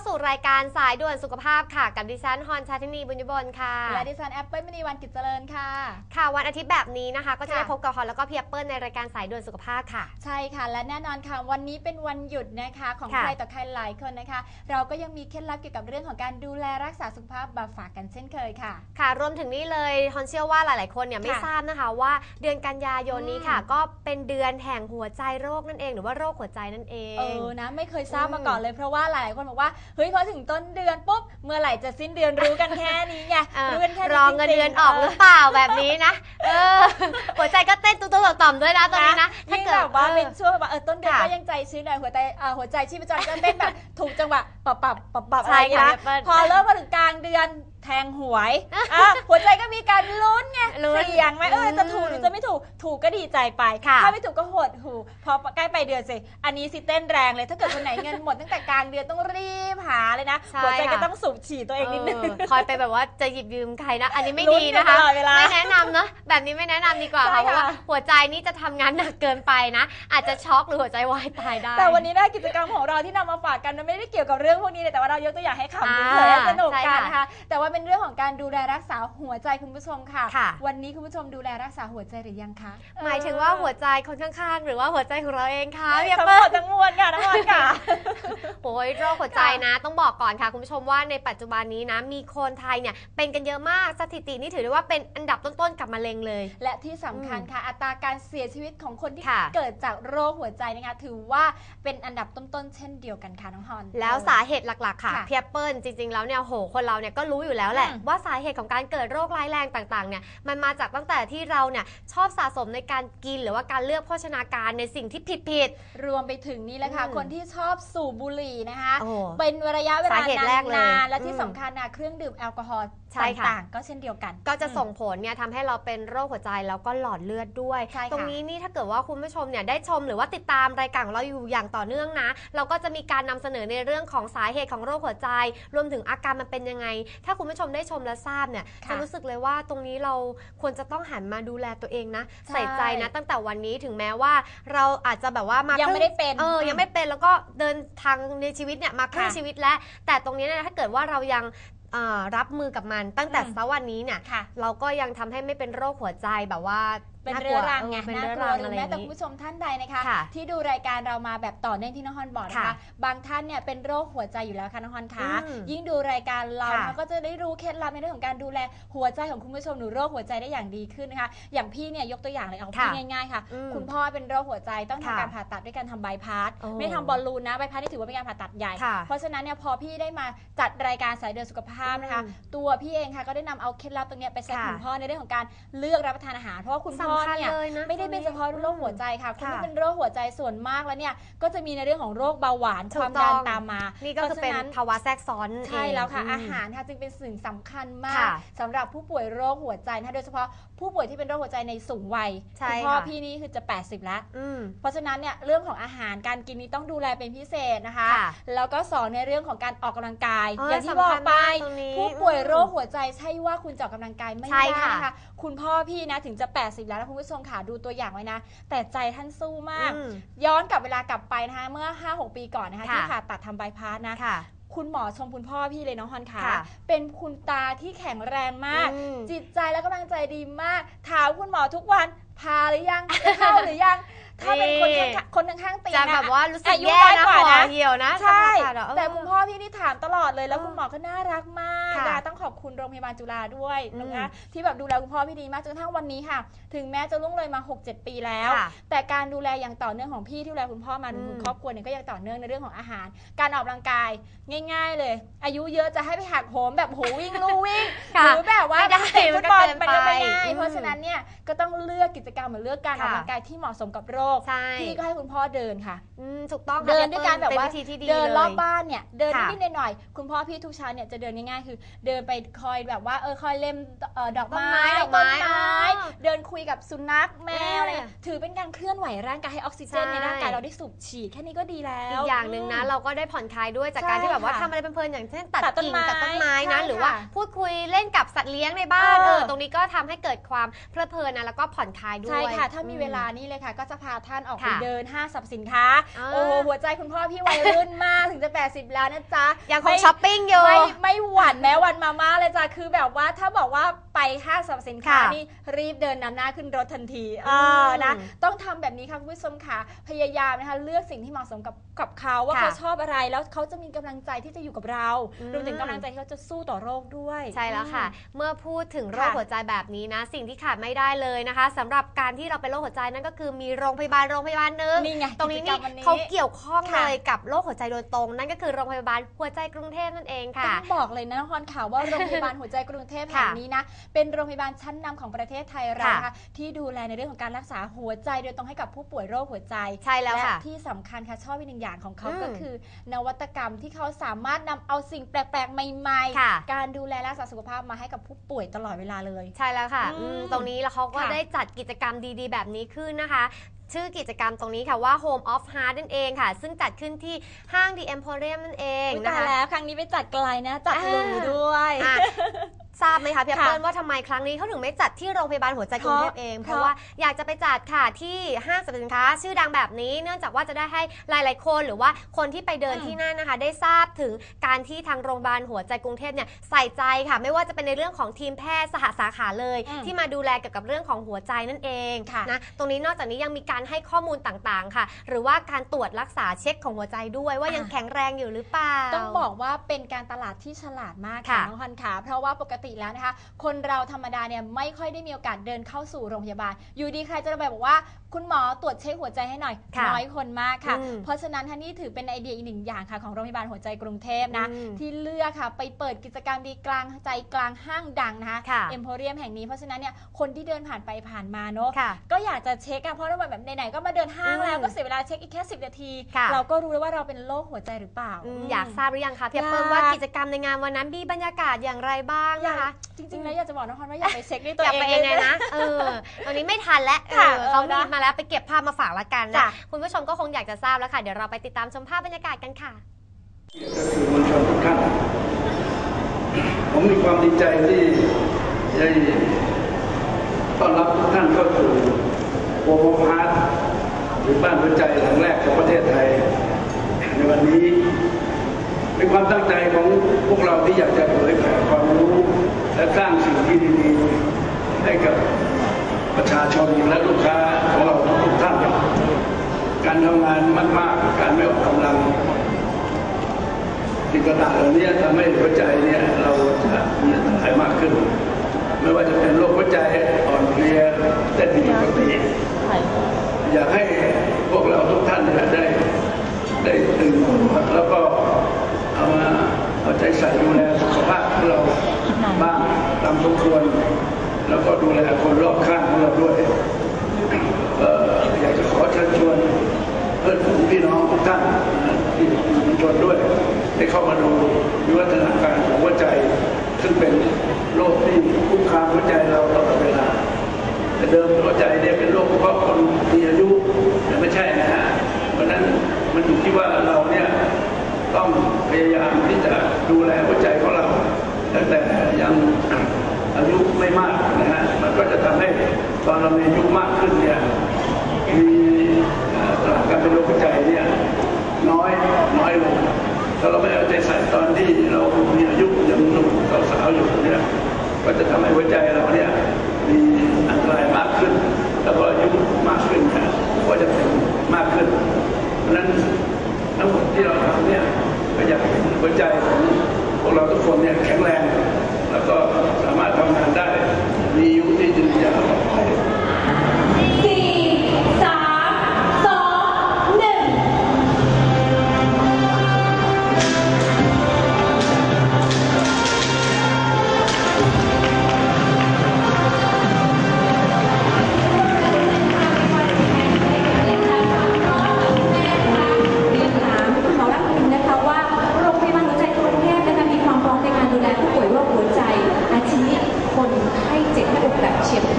าสู่รายการสายด่วนสุขภาพค่ะ กับดิฉันฮอนชาตินีบุญยบลค่ะ และดิฉันแอปเปิลมณีวันกิจเจริญค่ะ ค่ะ วันอาทิตย์แบบนี้นะคะ ก็จะได้ค่ะพบกับฮอนแล้วก็พี่แอปเปิลในรายการสายด่วนสุขภาพค่ะ ใช่ค่ะ และแน่นอนค่ะ วันนี้เป็นวันหยุดนะคะ ของค่ะใครต่อใครหลายคนนะคะ เราก็ยังมีเคล็ดลับเกี่ยวกับเรื่องของการดูแลรักษาสุขภาพมาฝากกันเช่นเคยค่ะ ค่ะ รวมถึงนี่เลยฮอนเชื่อว่าหลาย ๆ คนเนี่ยไม่ค่ะทราบนะคะ ว่าเดือนกันยายนนี้ค่ะอืมก็เป็นเดือนแห่งหัวใจโรคนั่นเอง หรือว่าโรคหัวใจนั่นเอง เออนะไม่เคยทราบอืมมาก่อนเลยเพราะว่าหลายคนบอกว่าเฮ้ยพอถึงต้นเดือนปุ๊บเมื่อไหร่จะสิ้นเดือนรู้กันแค่นี้ไงเออรู้กันแค่นี้รอเงินจริๆเดือนออกหรือเปล่าแบบนี้นะเออหัวใจก็เต้นตุ้มๆต่อมๆด้วยนะตอนนี้นะถ้ายิ่งเกิดแบบว่าออเป็นช่วงแบบว่าเออต้นเดือนค่ะก็ยังใจชื้นหน่อยหัวใจเอ่อหัวใจชีพจรก็เต้นแบบถูกจังหวะปับปับปับปับอะไรใช่อย่างค่ะเงี้ยพี่เปิ้ลพอเริ่มมาถึงกลางเดือน แทงหวยอะหัวใจก็มีการลุ้นไงลุ้นเสี่ยงไหมเอออืมจะถูกหรือจะไม่ถูกถูกก็ดีใจไปค่ะถ้าไม่ถูกก็หดหูพอใกล้ไปเดือนสิอันนี้สิเต้นแรงเลยถ้าเกิดคนไหนเงินหมดตั้งแต่กลางเดือนต้องรีบหาเลยนะใช่หัวใจก็ค่ะ ต้องสูบฉีดตัวเองนิดนึง เออคอยไปแบบว่าจะหยิบยืมใครนะ อันนี้ไม่ลุ้นดีกันนะคะตลอดเวลาไม่แนะนำเนอะแบบนี้ไม่แนะนำดีกว่าใช่ค่ะเพราะว่าค่ะหัวใจนี่จะทำงานหนักเกินไปนะ อาจจะช็อกหรือหัวใจวายตายได้ แต่วันนี้นะกิจกรรมของเราที่นำมาฝากกันมันไม่ได้เกี่ยวกับเรื่องพวกนี้เลยแต่ว่าเรายกตัวอย่างให้ขำอ่าเฉยๆสนุกใช่กันค่ะนะคะแต่ว่าเป็นเรื่องของการดูแลรักษาหัวใจคุณผู้ชมค่ะ ค่ะ วันนี้คุณผู้ชมดูแลรักษาหัวใจหรือยังคะ หมายถึงว่าหัวใจคนข้างๆ หรือว่าหัวใจของเราเองคะพี่ทั้งเปิ้หมลดทั้งมวลค่ะทั้งหมดค่ะ โอ้ยโรคหัวใจนะต้องบอกก่อนค่ะ คุณผู้ชมว่าในปัจจุบันนี้นะ มีคนไทยเนี่ยเป็นกันเยอะมากสถิตินี่ถือได้ว่าเป็นอันดับต้นๆกับมะเร็งเลย และที่สำคัญค่ะ อัตราการเสียชีวิตของคนที่ค่ะ เกิดจากโรคหัวใจนะคะ ถือว่าเป็นอันดับต้นๆเช่นเดียวกันค่ะน้องฮอน แล้วสาเหตุหลักๆค่ะค่ะ เพียเปิลจริงๆแล้วเนี่ยโหคนเราเนี่ยก็รู้อยู่แล้วแหละอืมว่าสาเหตุของการเกิดโรคร้ายแรงต่างๆเนี่ยมันมาจากตั้งแต่ที่เราเนี่ยชอบสะสมในการกินหรือว่าการเลือกโภชนาการในสิ่งที่ผิดรวมไปถึงนี่แหละค่ะอืมคนที่ชอบสูบบุหรี่นะคะๆโอ้เป็นระยะเวลาสาเหตุแรกเลยนานๆและที่อืมสำคัญนะเครื่องดื่มแอลกอฮอล์ใช่ค่ะต่างๆ ก็เช่นเดียวกัน ก็จะส่งผลเนี่ยทำให้เราเป็นโรคหัวใจแล้วก็หลอดเลือดด้วยใช่ค่ะตรงนี้นี่ถ้าเกิดว่าคุณผู้ชมเนี่ยได้ชมหรือว่าติดตามรายการของเราอยู่อย่างต่อเนื่องนะ เราก็จะมีการนำเสนอในเรื่องของสาเหตุของโรคหัวใจ รวมถึงอาการมันเป็นยังไง ถ้าคุณผู้ชมได้ชมและทราบเนี่ยค่ะจะรู้สึกเลยว่าตรงนี้เราควรจะต้องหันมาดูแลตัวเองนะใช่ใส่ใจนะตั้งแต่วันนี้ถึงแม้ว่า เราอาจจะแบบว่ามายังไม่ได้เป็นเออยังไม่เป็นแล้วก็เดินทางในชีวิตเนี่ยมาครึ่งค่ะชีวิตแล้วแต่ตรงนี้เนี่ยถ้าเกิดว่าเรายังเอ่อ รับมือกับมันตั้งแต่อืมสวันนี้เนี่ยค่ะเราก็ยังทำให้ไม่เป็นโรคหัวใจแบบว่า เป็นากเรื้ลัอวรังไงเออเป็นน่าเรื้อกลัรัวงหรือะอไรอแม้ย่างแต่นี้คุณผู้ชมท่านใดนะคะค่ะที่ดูรายการเรามาแบบต่อเนื่องที่น้องฮอนบอกนะคะค่ะบางท่านเนี่ยเป็นโรคหัวใจอยู่แล้วค่ะน้องฮอนคะอืมยิ่งดูรายการเราค่ะนะคะก็จะได้รู้เคล็ดลับในเรื่องของการดูแลหัวใจของคุณผู้ชมหรือโรคหัวใจได้อย่างดีขึ้นนะคะ อย่างพี่เนี่ยยกตัวอย่างเลยเอาค่ะพี่ง่ายๆค่ะอืมคุณพ่อเป็นโรคหัวใจต้องทำค่ะการผ่าตัดด้วยการทำบายพาสโอ้ไม่ได้ทำบอลลูนนะบายพาสนี่ถือว่าเป็นการผ่าตัดใหญ่ค่ะเพราะฉะนั้นเนี่ยพอพี่ได้มาจัดรายการสายเดินสุขภาพนะคะอืมตัวพี่เองค่ะก็ได้นำเอาเคล็ดลับตรงเนี้ยไปใช้ค่ะคุณพ่อในเรื่องของการเลือกรับประทานอาหารเพราะว่าคุณพ่อสำคัญเนี่ยเลยนะไม่ได้เป็นเฉพาะโรคหัวใจค่ะคนค่ะที่เป็นโรคหัวใจส่วนมากแล้วเนี่ยก็จะมีในเรื่องของโรคเบาหวานถูคกวามดันต้องตามมานี่ก็คือเป็นพราะฉะภาวะแทรกซ้อนใช่แล้วค่ะเงอาหารค่ะจึงเป็นสิ่งสำคัญมากค่ะสำหรับผู้ป่วยโรคหัวใจนะคะโดยเฉพาะผู้ป่วยที่เป็นโรคหัวใจในสูงวัยใช่คุณพ่อค่ะพี่นี่คือจะ 80 แล้วอืมเพราะฉะนั้นเนี่ยเรื่องของอาหารการกินนี้ต้องดูแลเป็นพิเศษนะคะค่ะแล้วก็สอนในเรื่องของการออกกำลังกายเอออย่างที่สำบคัอญกไปมากตรงนี้ผู้ป่วยโรคอืมหัวใจใช่ว่าคุณจะออกกำลังกายไม่ใช่ได้ค่ะนะคะ คุณพ่อพี่นะถึงจะ 80 แล้วนะคุณผู้ชมค่ะดูตัวอย่างไว้นะ แต่ใจท่านสู้มากอืมย้อนกลับเวลากลับไปนะคะเมื่อ 5-6 ปีก่อนนะคะค่ะที่ผ่าตัดทำบายพาสนะค่ะคุณหมอชมคุณพ่อพี่เลยน้องฮอนค่ะค่ะเป็นคุณตาที่แข็งแรงมากอืมจิตใจและกำลังใจดีมาก ถามคุณหมอทุกวัน พาหรือยังจะเข้าหรือยัง ถ้าเป็นคนข้างๆคนข้างๆเตียงจะนะแบบว่ารู้สึกอายุแย่น้อยนะกว่าห่อนะเหี่ยวนะใช่จะผ่าตัดเหรอเออแต่คุณพ่อพี่นี่ถามตลอดเลยแล้วเออคุณหมอก็น่ารักมากค่ะดาต้องขอบคุณโรงพยาบาลจุฬาด้วยอืมนะคะที่แบบดูแลคุณพ่อพี่ดีมากจนกระทั่งวันนี้ค่ะ ถึงแม้จะล่วงเลยมา 6-7 ปีแล้วค่ะแต่การดูแลอย่างต่อเนื่องของพี่ที่ดูแลคุณพ่อมาอืมถึงครอบครัวเนี่ยก็ยังต่อเนื่องในเรื่องของอาหาร การออกกำลังกายง่าย ๆ เลย อายุเยอะจะให้ไปหักโหมแบบโหวิ่งลู่วิ่งค่ะหรือแบบว่าไม่ได้เตะฟุตบอลมัมันนก็ก็เกิไม่นไปง่ายอืมเพราะฉะนั้นเนี่ยก็ต้องเลือกกิจกรรมหรือเลือกการออกค่ะกำลังกายที่เหมาะสมกับโรคใช่พี่ก็ให้คุณพ่อเดินค่ะอืมถูกต้องค่ะเดินด้วยการแบบว่าเป็นวิธีที่ดีเดินรอบลยบ้านเนี่ยเดินค่ะนิดๆหน่อยๆคุณพ่อพี่ทุกเช้าเนี่ยจะเดินง่ายๆคือ เดินไปคอยแบบว่าเออคอยเล่มเอ่อดอกไม้ต้นไม้ดอกไม้ต้นไม้อ๋อเดินคุยกับสุนัขแมวอะไรเออเงี้ยถือเป็นการเคลื่อนไหวร่างกายให้ออกซิเจนใช่ในร่างกายเราได้สูบฉีดแค่นี้ก็ดีแล้วอีกอย่างหนึ่งนะมเราก็ได้ผ่อนคลายด้วยจากใช่การที่แบบว่าค่ะทำอะไรเพลินๆอย่างเช่นตัดตัดต้นกิ่งไม้ตัดต้นไม้นะใช่หรือว่าค่ะพูดคุยเล่นกับสัตว์เลี้ยงในบ้านเออเออตรงนี้ก็ทำให้เกิดความเพลิดเพลินนะแล้วก็ผ่อนคลายด้วย ใช่ค่ะ ถ้ามีอืเวลานี่เลยค่ะ ก็จะพาท่านออกไปค่ะเดิเดินห้างสรรพสินค้าอ่าโอ้โห หัวใจคุณพ่อพี่วัยรุ่นมากถึงจะ 80 แล้วนะจ๊ะ ยังคงไม่ช้อปปิ้งอยู่ ไม่ไม่หวั่นแม้วันมาม่าเลยจ้ะ คือแบบว่าถ้าบอกว่าไปห้างสรรพสินค้าค่ะนี่รีบเดินนำหน้าขึ้นรถทันทีอืมเออนะ ต้องทำแบบนี้ค่ะคุณผู้ชมค่ะ พยายามนะคะเลือกสิ่งที่เหมาะสมกับกับเขาว่าค่ะเขาชอบอะไร แล้วเขาจะมีกำลังใจที่จะอยู่กับเราอืมรวมถึงกำลังใจที่เขาจะสู้ต่อโรคด้วย ใช่แล้วค่ะ เมื่อพูดถึงโรคค่ะหัวใจแบบนี้นะ สิ่งที่ขาดไม่ได้เลยนะคะสำหรับการที่เราเป็นโรคหัวใจนั่นก็คือมีโรงพยาบาลโรงพยาบาลหนึงนี่ไงตรงนี้กิจกนี่มวันนี้เขาเกี่ยวข้องค่ะ เลยกับโรคหัวใจโดยตรง นั่นก็คือโรงพยาบาลหัวใจกรุงเทพนั่นเองต้ค่ะองบอกเลยนะฮอนข่าวว่าโรงพยาบาลหัวใจกรุงเทพแห่งค่ะนี้นะเป็นโรงพยาบาลชั้นนำของประเทศไทยเราค่ะ นะคะที่ดูแลในเรื่องของการรักษาหัวใจโดยตรงให้กับผู้ป่วยโรคหัวใจ ใช่แล้วค่ะ ที่สำคัญค่ะชอบอีกหนึ่งอย่างของเขาอืม ก็คือ นวัตกรรมที่เขาสามารถนำเอาสิ่งแปลกๆ ใหม่ค่ะๆการดูแลรักษาสุขภาพมาให้กับผู้ป่วยตลอดเวลาเลย ใช่แล้วค่ะอืมอืมตรงนี้แล้วเขาก็ค่ะได้จัดกิจกรรมดีๆ แบบนี้ขึ้นนะคะชื่อกิจกรรมตรงนี้ค่ะว่า Home of Heart นั่นเองค่ะ ซึ่งจัดขึ้นที่ห้าง The Emporium นั่นเองอุ๊ยนะตายคะแล้วครั้งนี้ไปจัดไกลนะ จัดอ่าหรูด้วยอะ ทราบไหมคะพี่แอปค่ะเปิลว่าทำไมครั้งนี้เขาถึงไม่จัดที่โรงพยาบาลหัวใจกรุงเทพเอง เพเพราะราะว่าอยากจะไปจัดค่ะที่ห้างสรรพสินค้า ชื่อดังแบบนี้ เนื่องจากว่าจะได้ให้หลาย ๆ คนหรือว่าคนที่ไปเดินอืมที่นั่นนะคะ ได้ทราบถึงการที่ทางโรงพยาบาลหัวใจกรุงเทพเนี่ยใส่ใจค่ะ ไม่ว่าจะเป็นในเรื่องของทีมแพทย์สหสาขาเลยอืมที่มาดูแลเกี่ยวกับเรื่องของหัวใจนั่นเองค่ะนะตรงนี้นอกจากนี้ยังมีการให้ข้อมูลต่าง ๆ ค่ะ หรือว่าการตรวจรักษาเช็คของหัวใจด้วย ว่ายังอะแข็งแรงอยู่หรือเปล่าต้องบอกว่าเป็นการตลาดที่ฉลาดมากค่ะค่ะน้องฮันขาเพราะว่าปกติแล้วนะคะ คนเราธรรมดาเนี่ยไม่ค่อยได้มีโอกาสเดินเข้าสู่โรงพยาบาล อยู่ดีใครจะแบบบอกว่าคุณหมอตรวจเช็คหัวใจให้หน่อย ค่ะน้อยคนมากค่ะ อืมเพราะฉะนั้นท่านนี่ถือเป็นไอเดียอีกหนึ่งอย่างค่ะของโรงพยาบาลหัวใจกรุงเทพนะ อืมที่เลือกค่ะ ไปเปิดกิจกรรมดีกลางใจกลางห้างดังนะคะค่ะ เอ็มโพเรียมแห่งนี้เพราะฉะนั้นเนี่ยคนที่เดินผ่านไปผ่านมาเนอะค่ะ ก็อยากจะเช็คอะเพราะว่าแบบไหนๆก็มาเดินห้างแล้วอืมก็เสียเวลาเช็คอีกแค่ 10 นาที ค่ะ เราก็รู้แล้วว่าเราเป็นโรคหัวใจหรือเปล่าอืมอืมอยากทราบหรือยังคะพี่แอปเปิลอยาก ว่ากิจกรรมในงานวันนั้นมีบรรยากาศอย่างไรบ้างอยานะคะกจริงๆแล้วอยากจะบอกน้องฮอนว่าอยากไปเช็คด้วยตัวอยากเองไปเองไงนะเออตอนนี้ไม่ทันแล้วเอค่ะอเขาเออมีนะมาแล้วไปเก็บภาพมาฝากละกันนะจ้ะคุณผู้ชมก็คงอยากจะทราบแล้วค่ะเดี๋ยวเราไปติดตามชมภาพบรรยากาศกันค่ะสื่อมวลชนทุกท่านผมมีความดีใจที่ได้ต้อนรับทุกท่านเข้าสู่โวโมพาร์ทหรือบ้านหัวใจหลังแรกของประเทศไทย ในวันนี้เป็นความตั้งใจของพวกเราที่อยากจะเผยแผ่ความรู้ และสร้างสิ่งที่ดีๆให้กับประชาชนและลูกค้าของเราทุกท่าน การทำงานมากๆ การไม่ออกกำลังสิ่งต่างๆเหล่านี้ทำให้หัวใจเนี่ยเราจะมีอันตรายมากขึ้น ไม่ว่าจะเป็นโรคหัวใจอ่อนเพลียเต้นผิดปกติอยากให้พวกเราทุกท่านได้ตื่นตัวแล้วก็เอามาเอาใจใส่ดูแลสุขภาพของเราบ้างตามสมควร แล้วก็ดูแลคนรอบข้างของเราด้วยเอ่ออยากจะขอเชิญชวน เพื่อนฝูงพี่น้องทุกท่านนะที่อยู่ในชนด้วยได้เข้ามาดูวิวัฒนาการของหัวใจ ซึ่งเป็นโรคที่คุกคามหัวใจเราตลอดเวลา แต่เดิมหัวใจเนี่ยเป็นโรคเฉพาะคนมีอายุแต่ไม่ใช่นะฮะเพราะฉะนั้นมันอยู่ที่ว่าเราเนี่ยต้องพยายามที่จะดูแลหัวใจของเราตั้งแต่ยังอายุ ไม่มากนะฮะมันก็จะทำให้ตอนเรามีอายุมากขึ้นเนี่ยมีตลาดการเป็นโรคหัวใจเนี่ยน้อยน้อยลงถ้าเราไม่เอาใจใส่ตอนที่เรามีอายุยังหนุ่มสาวๆอยู่เนี่ยก็จะทำให้หัวใจเราเนี่ยมีอันตรายมากขึ้น แล้วก็อายุมากขึ้นนี่ยก็จะเป็นมากขึ้นเพราะนั้นทั้งหมดที่เราทำเนี่ยก็อยากหัวใจของพวกเราทุกคนเนี่ยแข็งแรง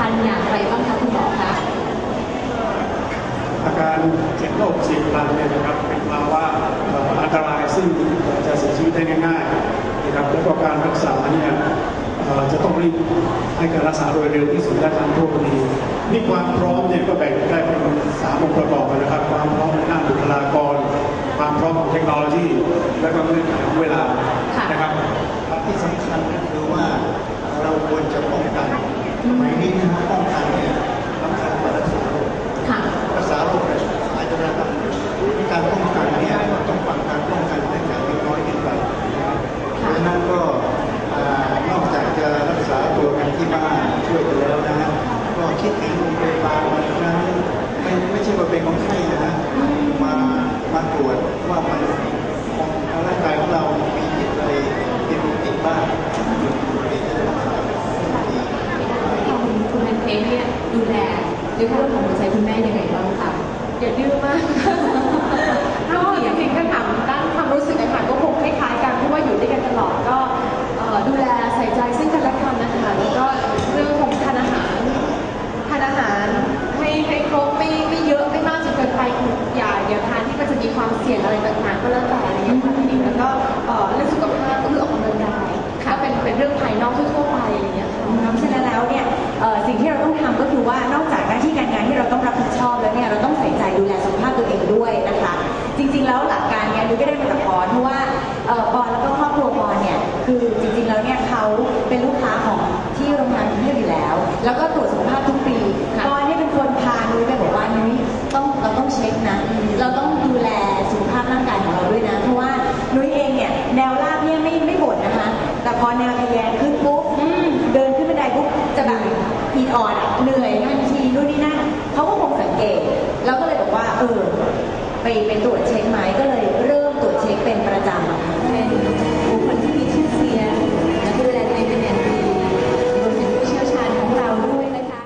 แบบเฉียบพลันอย่างไรบ้างคะคุณหมอคะอาการเจ็บหน้าอกเฉียบพลันเนี่ยนะครับเป็นภาวะเอ่ออันตรายซึ่งจะเสียชีวิตได้ง่ายๆนะครับแล้วก็การรักษาเนี่ยเอ่อจะต้องรีบให้การรักษาโดยเร็วที่สุดและทันท่วงทีนี่ความพร้อมเนี่ยก็แบ่งได้เป็นสามองค์ประกอบนะครับ ความที่และก็เงื่อนไขของเวลาค่ะนะครับที่สำคัญก็คือว่าเราควรจะป้องกัน สมัยนี้นะป้องกันเนี่ยสำคัญกว่ารักษาโรคค่ะ รักษาโรคเนี่ยอาจจะระดับหนึ่งการป้องกันเนี่ยต้องฟังการป้องกันตั้งแต่เล็กน้อยขึ้นไปนะครับเพราะฉะนั้นก็อ่านอกจากจะรักษาตัวกันที่บ้านช่วยกันแล้วนะฮะก็คิดถึงโรงพยาบาลวันนั้นไม่ไม่ใช่ว่าเป็นของไข้นะฮะมามาตรวจว่ามันของร่างกายของเรามีจิตอะไรเป็นปกติบ้าง คุณคุณแมนเค้กเนี่ยดูแล ในเรื่องของหัวใจคุณแม่ยังไงบ้างคะอย่าดื้อมากก็จริงๆถ้าถามด้านความรู้สึกอะค่ะก็คงคล้ายๆกันเพราะว่าอยู่ด้วยกันตลอดก็เอ่อดูแลใส่ใจซึ่งกันและกันนะคะแล้วก็เรื่องของทานอาหารทานอาหารให้ให้ครบไม่ไม่เยอะไม่มากจนเกินไปคืออย่าอย่าทานที่มันจะมีความเสี่ยงอะไรต่างๆก็แล้วแต่อะไรอย่างเงี้ยค่ะพี่หนิงแล้วก็เอ่อเรื่องสุขภาพก็คือออกกำลังกายก็เป็นเป็นเรื่องภายนอกทั่วๆไปอะไรอย่างเงี้ยค่ะ เพราะฉะนั้นแล้วเนี่ยเอ่อสิ่งที่เราต้องทำก็คือว่านอกจากหน้า ที่การงานที่เราต้องรับผิดชอบแล้วเนี่ยเราต้องใส่ใจดูแลสุขภาพตัวเองด้วยนะคะ จริง ๆ แล้วหลักการเนี่ยดูก็ได้มาจากปอนเพราะว่าเอ่อปอนแล้วก็ครอบครัวปอนเนี่ยคือจริง ๆ แล้วเนี่ยเขาเป็นลูกค้าของที่โรงงานกรุงเทพอยู่แล้ว แล้วก็ตรวจสุขภาพทุกปีปอนเนี่ยเป็นคนพานุ้ยไปบอกว่านุ้ยต้องเราต้องเช็คนะเราต้องดูแลสุขภาพร่างกายของเราด้วยนะเพราะว่านุ้ยเองเนี่ยแนวราบเนี่ยไม่ไม่บ่นนะคะ แต่พอแนวทะแยงขึ้นปุ๊บเดินขึ้นบันไดปุ๊บจะแบบอีดออดอะเหนื่อย เขาก็คงสังเกต แล้วก็เลยบอกว่า เออ ไปไปตรวจเช็คไหมก็เลยเริ่มตรวจเช็คเป็นประจำอะค่ะเป็นบุคคลที่มีชื่อเสียงและดูแลตัวเองเป็นอย่างดีรวมถึงผู้เชี่ยวชาญของเราด้วยนะคะ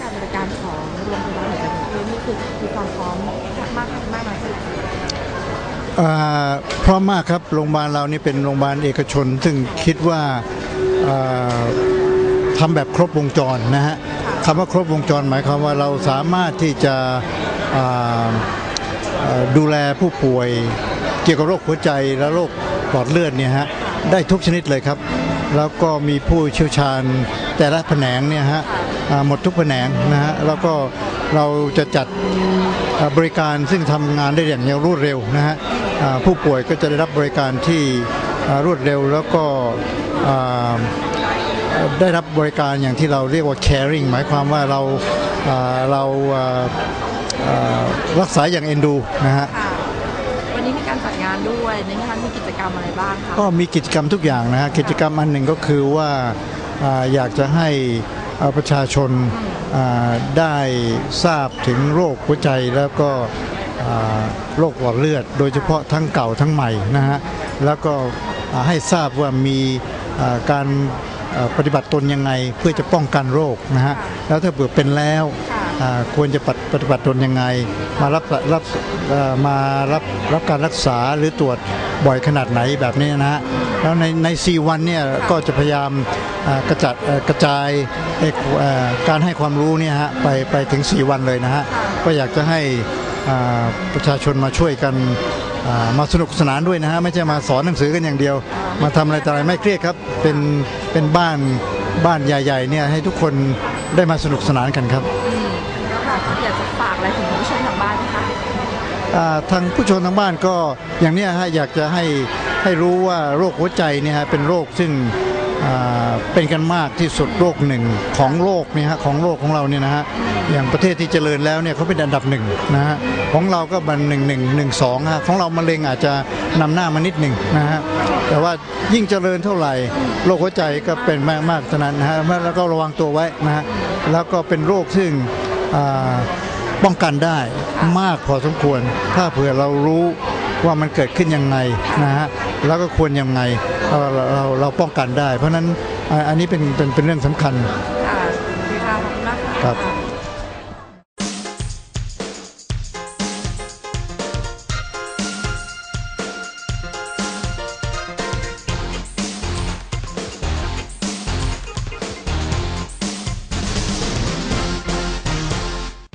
การบริการของโรงพยาบาลหัวใจของเรานี่คือมีความพร้อมมากมากมากน้อยขนาดไหนอ่าพร้อมมากครับ โรงพยาบาลเรานี่เป็นโรงพยาบาลเอกชน ซึ่งคิดว่าทำแบบครบวงจรนะฮะ คำว่าครบวงจรหมายความว่าเราสามารถที่จะดูแลผู้ป่วยเกี่ยวกับโรคหัวใจและโรคหลอดเลือดเนี่ยฮะได้ทุกชนิดเลยครับ แล้วก็มีผู้เชี่ยวชาญแต่ละแผนงเนี่ยฮะหมดทุกแผนงนะฮะแล้วก็เราจะจัดบริการซึ่งทำงานได้อย่างรวดเร็วนะฮะผู้ป่วยก็จะได้รับบริการที่รวดเร็วแล้วก็ ได้รับบริการอย่างที่เราเรียกว่า caring หมายความว่าเราอ่าเราอ่าอ่ารักษาอย่างเอ็นดูนะฮะค่ะวันนี้มีการจัดงานด้วยในงานมีกิจกรรมอะไรบ้างคะก็มีกิจกรรมทุกอย่างนะฮะกิจกรรมอันหนึ่งก็คือว่าอ่าอยากจะให้อ่าประชาชนอ่าได้ทราบถึงโรคหัวใจแล้วก็อ่าโรคหลอดเลือด โดยเฉพาะทั้งเก่าทั้งใหม่นะฮะแล้วก็อ่าให้ทราบว่ามีอ่าการอ่า ปฏิบัติตนยังไงเพื่อจะป้องกันโรคนะฮะแล้วถ้าเผื่อเป็นแล้วอ่าควรจะปฏิปฏิบัติตนยังไง มารับรับเอ่อมารับรับการรักษาหรือตรวจบ่อยขนาดไหนแบบนี้นะฮะแล้วในใน4วันเนี่ยก็จะพยายามอ่ากระจัดเอ่อกระจายเอ่อเอ่อการให้ความรู้เนี่ยฮะไปไปถึง 4 วันเลยนะฮะก็อยากจะให้อ่าประชาชนมาช่วยกันอ่ามาสนุกสนานด้วยนะฮะไม่ใช่มาสอนหนังสือกันอย่างเดียว มาทำอะไรต่ออะไรไม่เครียดครับ เป็นเป็นบ้านบ้านใหญ่ๆเนี่ยให้ทุกคนได้มาสนุกสนานกันครับแล้วค่ะอยากจะฝากอะไรถึงผู้ชมทางบ้านไหมคะอ่าทางผู้ชมทางบ้านก็อย่างเนี้ยฮะอยากจะให้ให้รู้ว่าโรคหัวใจเนี่ยฮะเป็นโรคซึ่งอ่า เป็นกันมากที่สุดโรคหนึ่งของโลกเนี่ยฮะของโลกของเราเนี่ยนะฮะอย่างประเทศที่เจริญแล้วเนี่ยเขาเป็นอันดับหนึ่งนะฮะของเราก็บันหนึ่งหนึ่งหนึ่งสองฮะของเรามะเร็งอาจจะนำหน้ามานิดหนึ่งนะฮะแต่ว่ายิ่งเจริญเท่าไหร่โรคหัวใจก็เป็นมากมากเท่านั้นนะฮะแล้วก็ระวังตัวไว้นะฮะแล้วก็เป็นโรคซึ่งป้องกันได้มากพอสมควร ถ้าเผื่อเรารู้ว่ามันเกิดขึ้นยังไงนะฮะแล้วก็ควรยังไง เราเราเราเราป้องกันได้ เพราะฉะนั้นอ่าอันนี้เป็นเป็นเป็นเรื่องสำคัญ ค่ะโอเคค่ะขอบคุณมากค่ะครับ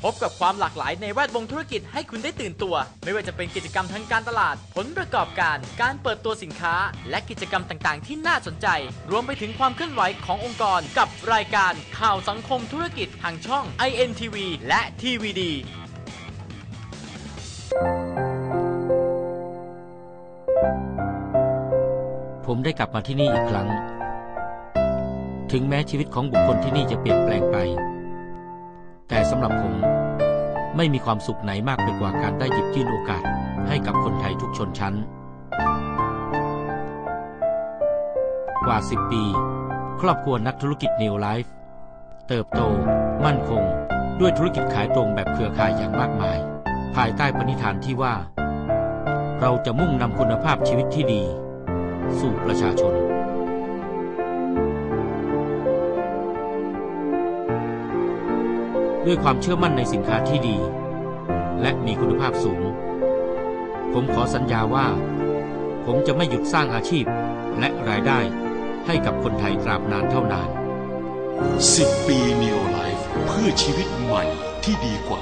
พบกับความหลากหลายในแวดวงธุรกิจให้คุณได้ตื่นตัว ไม่ว่าจะเป็นกิจกรรมทางการตลาด ผลประกอบการ การเปิดตัวสินค้า และกิจกรรมต่างๆ ที่น่าสนใจ รวมไปถึงความเคลื่อนไหวขององค์กร กับรายการข่าวสังคมธุรกิจทางช่อง INTV และ TVD ผมได้กลับมาที่นี่อีกครั้ง ถึงแม้ชีวิตของบุคคลที่นี่จะเปลี่ยนแปลงไป แต่สำหรับผม ไม่มีความสุขไหนมากไปกว่าการได้หยิบยื่นโอกาสให้กับคนไทยทุกชนชั้น กว่า 10 ปี ครอบครัวนักธุรกิจ New Life เติบโต มั่นคง ด้วยธุรกิจขายตรงแบบเครือข่ายอย่างมากมาย ภายใต้ปณิธานที่ว่า เราจะมุ่งนำคุณภาพชีวิตที่ดี สู่ประชาชน ด้วยความเชื่อมั่นในสินค้าที่ดี และมีคุณภาพสูง ผมขอสัญญาว่า ผมจะไม่หยุดสร้างอาชีพและรายได้ให้กับคนไทยตราบนานเท่านาน10 ปี Neo Life เพื่อชีวิตใหม่ที่ดีกว่า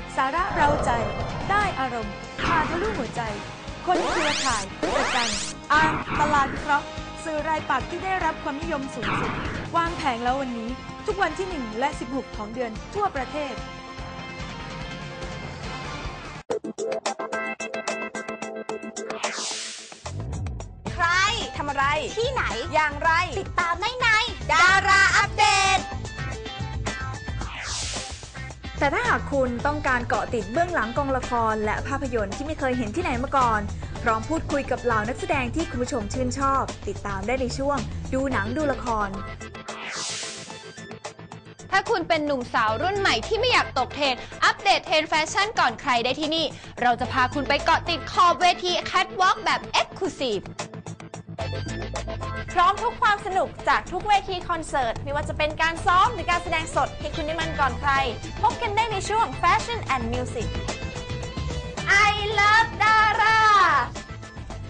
สาระเราใจ ได้อารมณ์พาทะลุหัวใจ คนเครือข่ายประกันอ่านตลาดวิเคราะห์สื่อรายปักษ์ที่ได้รับความนิยมสูงสุด วางแผงแล้ววันนี้ ทุกวันที่ 1 และ 16 ของเดือนทั่วประเทศ ใครทำอะไรที่ไหนอย่างไร ติดตามได้ในดารา แต่ถ้าหากคุณต้องการเกาะติดเบื้องหลังกองละคร และภาพยนตร์ที่ไม่เคยเห็นที่ไหนมาก่อน พร้อมพูดคุยกับเหล่านักแสดงที่คุณผู้ชมชื่นชอบ ติดตามได้ในช่วง ดูหนังดูละคร ถ้าคุณเป็นหนุ่มสาวรุ่นใหม่ที่ไม่อยากตกเทรนด์อัปเดตเทรนด์แฟชั่นก่อนใครได้ที่นี่ เราจะพาคุณไปเกาะติดขอบเวทีแคทวอล์กแบบ Exclusive พร้อมทุกความสนุกจากทุกเวทีคอนเสิร์ต ไม่ว่าจะเป็นการซ้อมหรือการแสดงสดให้คุณได้มันก่อนใคร พบกันได้ในช่วง Fashion and Music I love Dara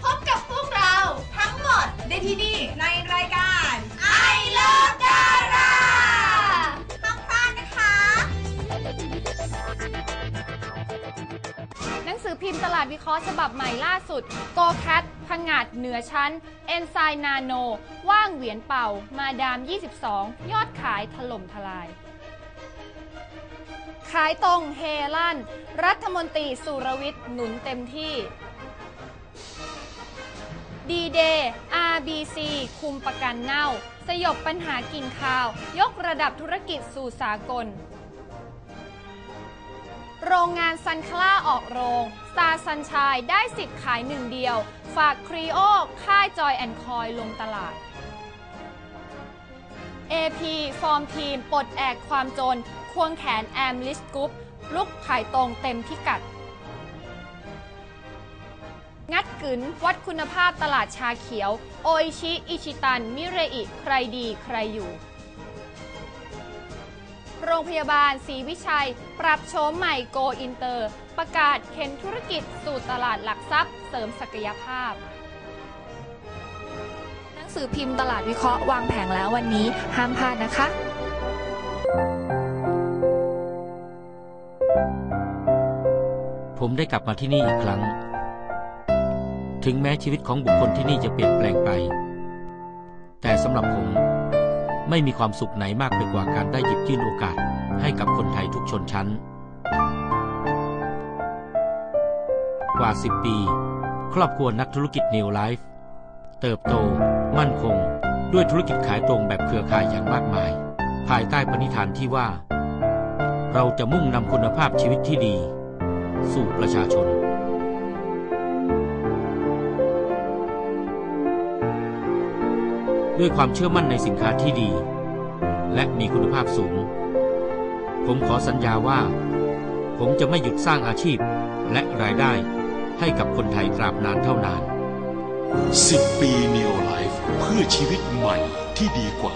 พบกับพวกเราทั้งหมดได้ที่นี่ในรายการ I love Dara พิมพ์ตลาดวิเคราะห์ฉบับใหม่ล่าสุด Go Cat พังงาดเหนือชั้น e n z y m Nano ว่างเหวียนเป่า มาดาม 22 ยอดขายถล่มทลาย ขายตรงเฮลั่น รัฐมนตรีสุรวิทย์หนุนเต็มที่ดีเดย์ RBC คุมประกันเน่า สยบปัญหากินข้าว ยกระดับธุรกิจสู่สากล โรงงานซันคล่าออกโรงซาซันชายได้สิทธิ์ขายหนึ่งเดียว ฝากครีโอค่ายจอยแอนคอยลงตลาด AP ฟอร์มทีม ปลดแอกความจน ควงแขนแอมลิสกรุ๊ปลุกขายตรงเต็มพิกัด งัดกึนวัดคุณภาพตลาดชาเขียว โออิชิ อิชิตัน มิเรอิ ใครดีใครอยู่ โรงพยาบาลศรีวิชัย ปรับโฉมใหม่โกอินเตอร์ ประกาศเข็นธุรกิจสู่ตลาดหลักทรัพย์ เสริมศักยภาพ หนังสือพิมพ์ตลาดวิเคราะห์วางแผงแล้ววันนี้ ห้ามพลาดนะคะผมได้กลับมาที่นี่อีกครั้ง ถึงแม้ชีวิตของบุคคลที่นี่จะเปลี่ยนแปลงไป แต่สำหรับผม ไม่มีความสุขไหนมากไปกว่าการได้หยิบยื่นโอกาสให้กับคนไทยทุกชนชั้น กว่า 10 ปี ครอบครัวนักธุรกิจ New Life เติบโต มั่นคง ด้วยธุรกิจขายตรงแบบเครือข่ายอย่างมากมาย ภายใต้ปณิธานที่ว่า เราจะมุ่งนำคุณภาพชีวิตที่ดี สู่ประชาชน ด้วยความเชื่อมั่นในสินค้าที่ดี และมีคุณภาพสูง ผมขอสัญญาว่า ผมจะไม่หยุดสร้างอาชีพและรายได้ให้กับคนไทยตราบนานเท่านาน 10 ปี Neo Life เพื่อชีวิตใหม่ที่ดีกว่า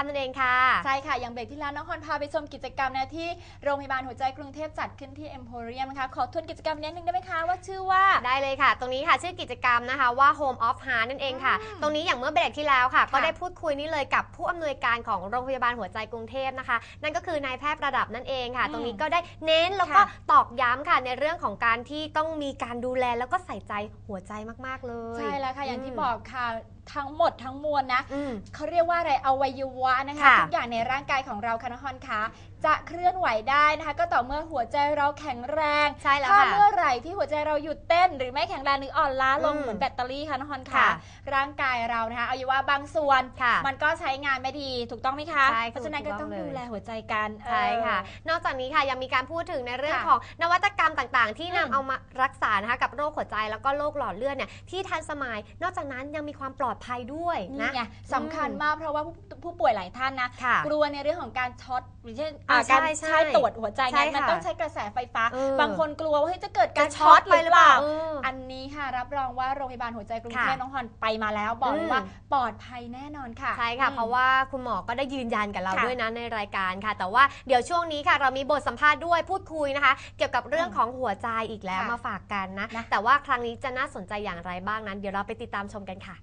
าพนั่นเองค่ะ ใช่ค่ะ อย่างเบรกที่แล้วน้องฮอนพาไปชมกิจกรรมนะที่โรงพยาบาลหัวใจกรุงเทพจัดขึ้นที่เอ็มโพเรียมนะคะ ขอทวนกิจกรรมนิดนึงได้ไหมคะว่าชื่อว่า ได้เลยค่ะ ตรงนี้ค่ะชื่อกิจกรรมนะคะว่า Home of Heart นั่นเองค่ะ ตรงนี้อย่างเมื่อเบรกที่แล้วค่ะ ก็ได้พูดคุยนี่เลยกับผู้อำนวยการของโรงพยาบาลหัวใจกรุงเทพนะคะ นั่นก็คือนายแพทย์ระดับนั่นเองค่ะอืมตรงนี้ก็ได้เน้นแล้วก็ค่ะตอกย้ำค่ะในเรื่องของการที่ต้องมีการดูแลแล้วก็ใส่ใจหัวใจมาก ๆ เลย ใช่แล้วค่ะอย่างที่มบอกค่ะ ทั้งหมดทั้งมวลนะอืมเขาเรียกว่าอะไรอวัยวะนะคะค่ะทุกอย่างในร่างกายของเราค่ะน้องฮอนคะ จะเคลื่อนไหวได้นะคะ ก็ต่อเมื่อหัวใจเราแข็งแรงใช่แล้วถ้าค่ะ เมื่อไหร่ที่หัวใจเราหยุดเต้น หรือไม่แข็งแรงหรืออ่อนล้าลงอืมเหมือนแบตเตอรี่ค่ะน้องฮอนค่ะ ค่ะร่างกายเรานะคะอวัยวะบางส่วน ค่ะ มันก็ใช้งานไม่ดีถูกต้องไหมคะใช่เพราะฉะนั้นก็ต้องถูกต้องเลย ดูแลหัวใจกัน ใช่ค่ะเออนอกจากนี้ค่ะยังมีการพูดถึงในเรื่องค่ะของนวัตกรรมต่างๆ ที่อืนำมเอามารักษานะคะกับโรคหัวใจแล้วก็โรคหลอดเลือดเนี่ยที่ทันสมัย นอกจากนั้นยังมีความปลอดภัยด้วยนี่นะ ไงสำคัญมากเพราะว่าผู้ผู้ป่วยหลายท่านนะ ค่ะ กลัวในเรื่องของการช็อตหรือเช่นอ่าอ่าการใช่ใช่ใช้ตรวจหัวใจใช่เนี่ยมันค่ะต้องใช้กระแสไฟฟ้า เออบางคนกลัวว่าเฮ้ยจะเกิดการจะช็ช็ออตตไปหรือเปล่า หรือเปล่าเอออัอันนี้ค่ะรับรองว่าโรงพยาบาลหัวใจกรุงเทพค่ะน้องฮอนไปมาแล้วบอกเลยอืม ว่าปลอดภัยแน่นอนค่ะ ใช่ค่ะอืมเพราะว่าคุณหมอก็ได้ยืนยันกับเราค่ะด้วยนะในรายการค่ะ แต่ว่าเดี๋ยวช่วงนี้ค่ะ เรามีบทสัมภาษณ์ด้วยพูดคุยนะคะ เกี่ยวกับเรื่องของหัวใจอีกแล้วค่ะมาฝากกันนะ นะ แต่ว่าครั้งนี้จะน่าสนใจอย่างไรบ้างนั้น เดี๋ยวเราไปติดตามชมกันค่ะ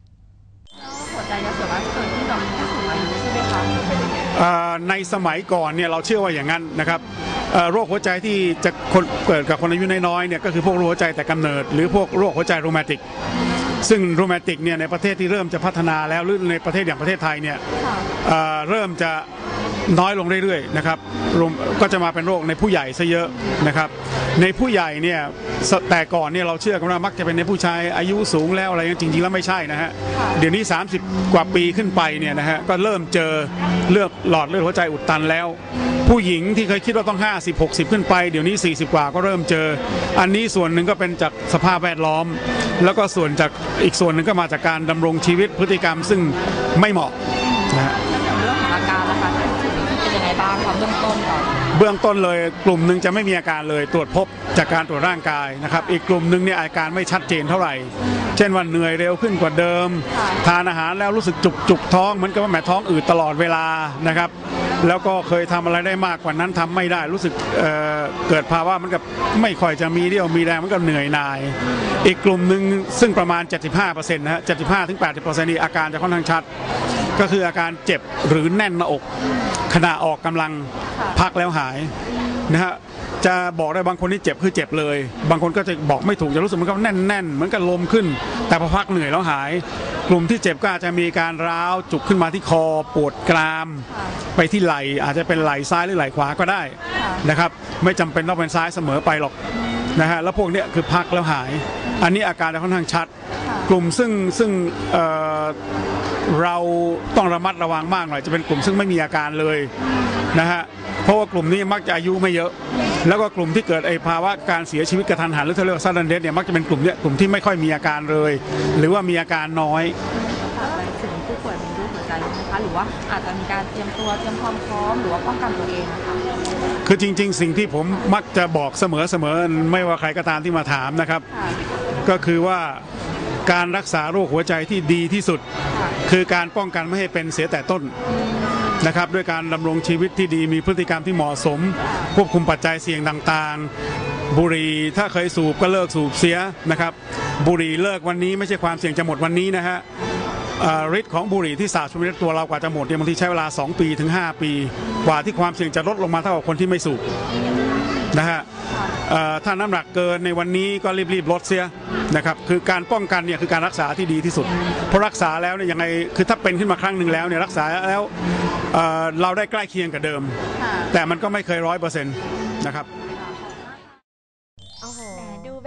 หัวใจจะส่วนมากเกิดขึ้นกับผู้สูงอายุใช่ไหมคะเอ่อในสมัยก่อนเนี่ยเราเชื่อว่าอย่างนั้นนะครับเอ่อโรคหัวใจที่จะคนเกิดกับคนอายุน้อยๆเนี่ยก็คือพวกโรคหัวใจแต่กำเนิด หรือพวกโรคหัวใจโรแมติก ซึ่งโรแมติกเนี่ยในประเทศที่เริ่มจะพัฒนาแล้วหรือในประเทศอย่างประเทศไทยเนี่ยเอ่อเริ่มจะ น้อยลงเรื่อยๆนะครับรวมก็จะมาเป็นโรคในผู้ใหญ่ซะเยอะนะครับในผู้ใหญ่เนี่ยสแต่ก่อนเนี่ยเราเชื่อกันว่ามักจะเป็นในผู้ชายอายุสูงแล้วอะไรเงี้ยจริงๆแล้วไม่ใช่นะฮะเดี๋ยวนี้ 30 กว่าปีขึ้นไปเนี่ยนะฮะก็เริ่มเจอเลือดหลอดเลือดหัวใจอุดตันแล้ว ผู้หญิงที่เคยคิดว่าต้อง 50 60 ขึ้นไปเดี๋ยวนี้ 40 กว่าก็เริ่มเจอ อันนี้ส่วนหนึ่งก็เป็นจากสภาพแวดล้อม แล้วก็ส่วนจากอีกส่วนหนึ่งก็มาจากการดำรงชีวิตพฤติกรรมซึ่งไม่เหมาะนะฮะ เบื้องต้นเลยกลุ่มหนึ่งจะไม่มีอาการเลยตรวจพบจากการตรวจร่างกายนะครับ อีกกลุ่มหนึ่งเนี่ยอาการไม่ชัดเจนเท่าไหร่ เช่นว่าเหนื่อยเร็วขึ้นกว่าเดิม ทานอาหารแล้วรู้สึกจุกจุกท้องเหมือนกับว่าแหมท้องอืดตลอดเวลานะครับ แล้วก็เคยทำอะไรได้มากกว่านั้นทำไม่ได้รู้สึกเเกิดภาวะมันกับไม่ค่อยจะมีเรี่ยวมีแรงมันกับเหนื่อยหน่าย อีกกลุ่มหนึ่งซึ่งประมาณ 75%นะฮะ75ถึง80%นี่อาการจะค่อนข้างชัด ก็คืออาการเจ็บหรือแน่นหน้าอกขณะออกกำลังพักแล้วหายนะฮะจะบอกได้บางคนที่เจ็บคือเจ็บเลย บางคนก็จะบอกไม่ถูกจะรู้สึกเหมือนกับแน่นๆเหมือนกับลมขึ้น แต่พอพักเหนื่อยแล้วหาย กลุ่มที่เจ็บก็อาจจะมีการร้าวจุกขึ้นมาที่คอปวดกราม ไปที่ไหล่อาจจะเป็นไหล่ซ้ายหรือไหล่ขวาก็ได้นะครับไม่จำเป็นต้องเป็นซ้ายเสมอไปหรอกนะฮะแล้วพวกเนี้ยคือพักแล้วหาย อันนี้อาการจะค่อนข้างชัด กลุ่มซึ่งซึ่ง เอ่อเราต้องระมัดระวังมากหน่อยจะเป็นกลุ่มซึ่งไม่มีอาการเลยนะฮะเพราะว่ากลุ่มนี้มักจะอายุไม่เยอะ แล้วก็กลุ่มที่เกิดไอ้ภาวะการเสียชีวิตกระทันหันหรือที่เรียกว่าซัดเดนเดเนี่ยมักจะเป็นกลุ่มเนี้ยกลุ่มที่ไม่ค่อยมีอาการเลย หรือว่ามีอาการน้อยอะไรถึงผู้ป่วยเป็นโรคหัวใจนะคะหรือว่าอาจจะมีการเตรียมตัวเตรียมความพร้อมหรือว่าป้องกันตัวเองนะคะคือจริง ๆ สิ่งที่ผมมักจะบอกเสมอๆไม่ว่าใครก็ตามที่มาถามนะครับ ก็คือว่าการรักษาโรคหัวใจที่ดีที่สุด คือการป้องกันไม่ให้เป็นเสียแต่ต้นนะครับด้วยการดำรงชีวิตที่ดีมีพฤติกรรมที่เหมาะสม ควบคุมปัจจัยเสี่ยงต่างๆ บุหรี่ถ้าเคยสูบก็เลิกสูบเสียนะครับ บุหรี่เลิกวันนี้ไม่ใช่ความเสี่ยงจะหมดวันนี้นะฮะฤทธิ์ของบุหรี่ที่สาดสูบในตัวเรากว่าจะหมดเนี่ยบางทีใช้เวลา 2 ปีถึง 5 ปี กว่าที่ความเสี่ยงจะลดลงมาเท่ากับคนที่ไม่สูบ นะฮะเอ่อถ้าน้ำหนักเกินในวันนี้ก็รีบๆลดเสียนะครับคือการป้องกันเนี่ยคือการรักษาที่ดีที่สุด เพราะรักษาแล้วเนี่ยยังไงคือถ้าเป็นขึ้นมาครั้งหนึ่งแล้วเนี่ยรักษาแล้วเอ่อเราได้ใกล้เคียงกับเดิม แต่มันก็ไม่เคยร้อยเปอร์เซ็นต์นะครับโอ้โห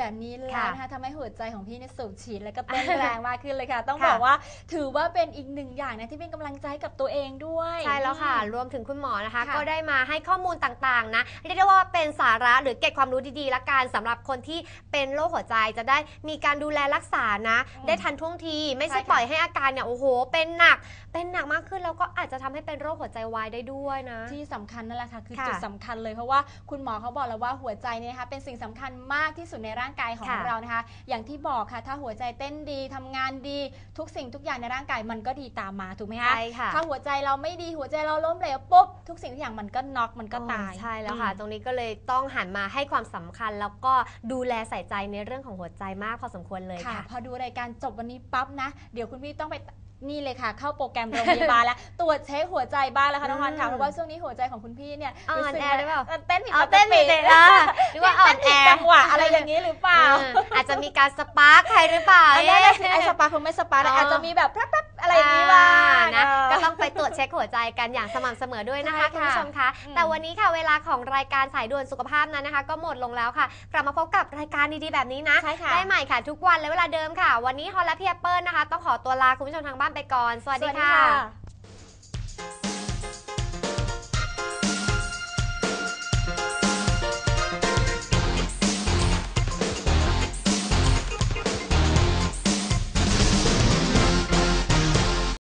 แหมดูแบบนี้แล้วค่ะนะคะทำให้หัวใจของพี่เนี่ยสูบฉีดแล้วก็เต้นแรงมากขึ้นเลยค่ะ ต้องค่ะบอกว่าถือว่าเป็นอีกหนึ่งอย่างนะที่เป็นกำลังใจให้กับตัวเองด้วยใช่แล้วค่ะ รวมถึงคุณหมอนะคะค่ะก็ได้มาให้ข้อมูลต่างๆนะเรียกได้ว่าเป็นสาระหรือเก็บความรู้ดีๆละกันสำหรับคนที่เป็นโรคหัวใจจะได้มีการดูแลรักษานะ ได้ทันท่วงที ไม่ใช่ใช่ค่ะปล่อยให้อาการเนี่ยโอ้โห เป็นหนักเป็นหนักมากขึ้นแล้วก็อาจจะทำให้เป็นโรคหัวใจวายได้ด้วยนะ ที่สำคัญนั่นแหละค่ะคือค่ะจุดสำคัญเลยเพราะว่าคุณหมอเขาบอกแล้วว่าหัวใจเนี่ยนะคะเป็นสิ่งสำคัญมากที่สุดในร่างางกายของค่ะเรานะคะ อย่างที่บอกค่ะ ถ้าหัวใจเต้นดีทำงานดีทุกสิ่งทุกอย่างในร่างกายมันก็ดีตามมาถูกไหมคะใช่ค่ะ ถ้าหัวใจเราไม่ดีหัวใจเราล้มเหลวปุ๊บทุกสิ่งทุกอย่างมันก็น็อกมันก็ตาย ใช่แล้วค่ะอืมตรงนี้ก็เลยต้องหันมาให้ความสำคัญ แล้วก็ดูแลใส่ใจในเรื่องของหัวใจมากพอสมควรเลยค่ะค่ะพอดูรายการจบวันนี้ปั๊บนะ เดี๋ยวคุณพี่ต้องไป นี่เลยค่ะ เข้าโปรแกรมโรงพยาบาลแล้ว ตรวจเช็คหัวใจบ้างแล้วค่ะน้องฮอนค่ะอืมเพราะว่าช่วงนี้หัวใจของคุณพี่เนี่ยอ่อนรู้สึกแอหรือเปล่าเต้นผิดเอาปกเต้นผิดติเลยนะหรือว่าอ่อนแอเต้ผิดจังหวะอะไรอย่างนี้หรือเปล่าเอออาจจะมีการสปาร์คใครหรือเปล่าอันนี้นน่ะสิไอสปาคงไม่สปาแต่อ๋อออาจจะมีแบบแป๊บๆอะไรอย่างนี้บ้างนะเออก็ต้องไปตรวจเช็คหัวใจกันอย่างสม่ำเสมอด้วยนะคะใช่ค่ะคุณผู้ชมคะอืมแต่วันนี้ค่ะเวลาของรายการสายด่วนสุขภาพนั้นนะคะ ก็หมดลงแล้วค่ะ กลับมาพบกับรายการดีๆแบบนี้นะใช่ค่ะได้ใหม่ค่ะ ทุกวันและเวลาเดิมค่ะ วันนี้ฮอลและพี่แอปเปิลนะคะ ต้องขอตัวลาคุณผู้ชมทางบ้านไปก่อน สวัสดีค่ะ